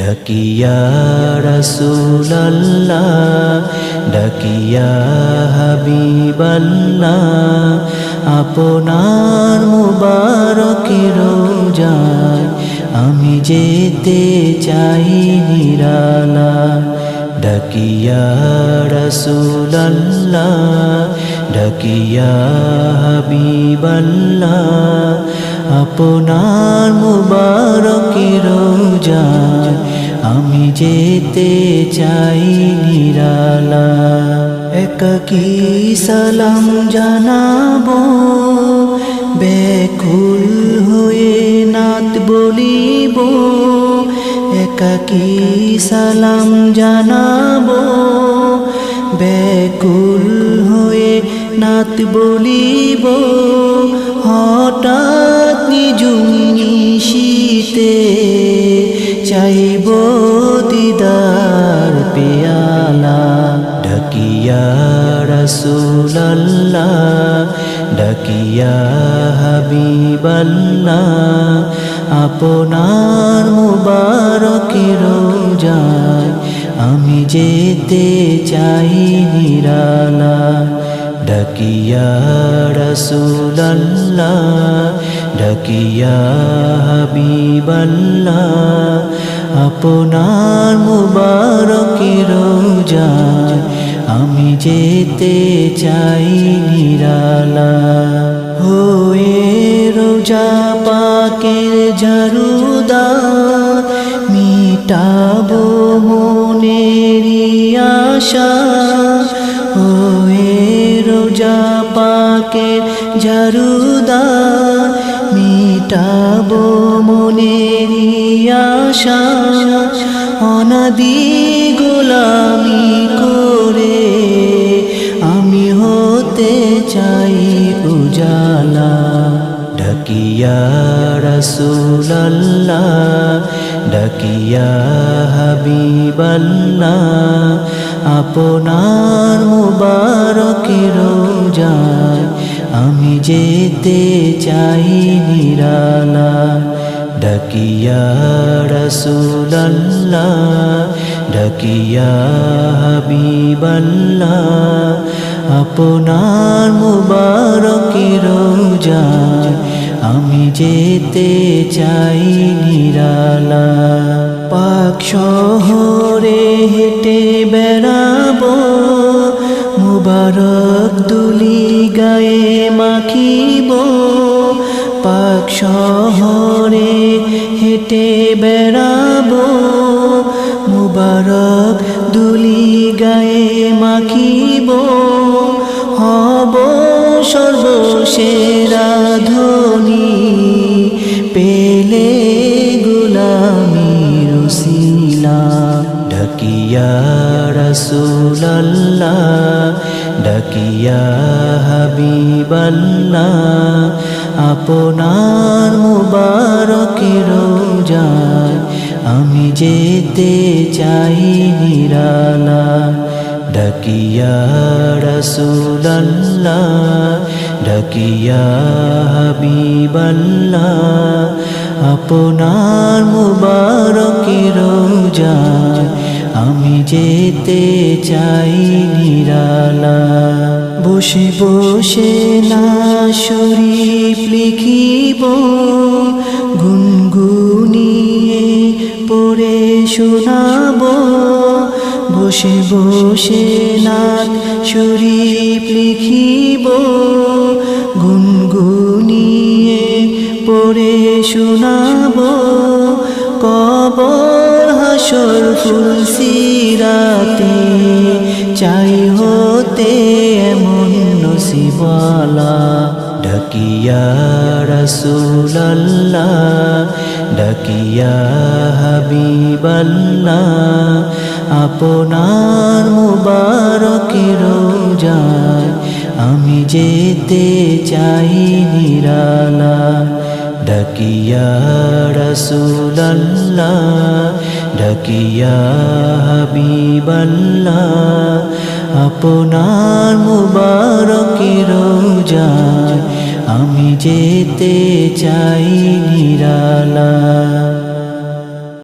ডাকিয়া রসুল্লাহ ডাকিয়া হাবিবাল্লাহ, আপনার মুবারকের যায় আমি যেতে চাই নিরালা। ডাকিয়া রসুল্লাহ ডাকিয়া হাবিবাল্লাহ, আপনার মুবারকের যায় আমি যেতে চাই নিরালা। একাকি সালাম জানাব বেকুল হয়ে নাত বলিব। একাকি সালাম জানাব বেকুল হয়ে নাত বলিব। হঠাৎ নিজুম নিশীতে রসুল্লাহ ডাকিয়া হাবিবাল্লাহ, আপনার মুবারকের যায় আমি যেতে চাই নিরালা, ডাকিয়া রসুল্লাহ ডাকিয়া হাবিবাল্লাহ, আপনার মুবারকের যায় আমি যেতে চাই নিরালা। হয়ে রোজা পাকের জরুদা মিটাবো মনেরি আশা। হয়ে রোজা পাকের জরুদা মিটাবো মনেরি আশা। অনাদি গোলামি উজালা ডাকিয়া রসুল্লাহ ডাকিয়া হাবিবাল্লাহ আপনার মুবারকের যায় আমি যেতে চাই নিরালা ডাকিয়া রসুল্লাহ ডাকিয়া হাবিবাল্লাহ আপনার মুবারকের যায় আমি যেতে চাই নিরালা। পাক শহরে হেঁটে বেড়াবো, মুবারক দুলি গায়ে মাখিব। পাক শহরে হেঁটে বেড়াবো। মুবারক দুলি গায়ে মাখিব। হব সর্বসেরা ধনী, পেলে গুলামির শিলা ডাকিয়া রসুল্লাহ ডাকিয়া হাবিবাল্লাহ। আপনার মুবারকের যায় আমি যেতে চাই নিরালা ডাকিয়া রসুল্লাহ ডাকিয়া হাবিবাল্লাহ, আপনার মুবারকের যায় আমি যেতে চাই নিরালা বসে বসে না শরীফ লিখিব, গুনগুনিয়ে পড়ে শোনাব। বসে বসে নাথ শরীফ লিখিব, গুনগুনিয়ে পড়ে শোনাব। কবর, হাসর, ফুল, সিরাতে চাই হতে এমন নসিবালা ডাকিয়া রসুল্লাহ ডাকিয়া হাবিবাল্লাহ আপনার মুবারকের যায় আমি যেতে চাই নিরালা ডাকিয়া রসুল্লাহ ডাকিয়া হাবিবাল্লাহ আপনার মুবারক রোজা আমি যেতে চাই নিরালা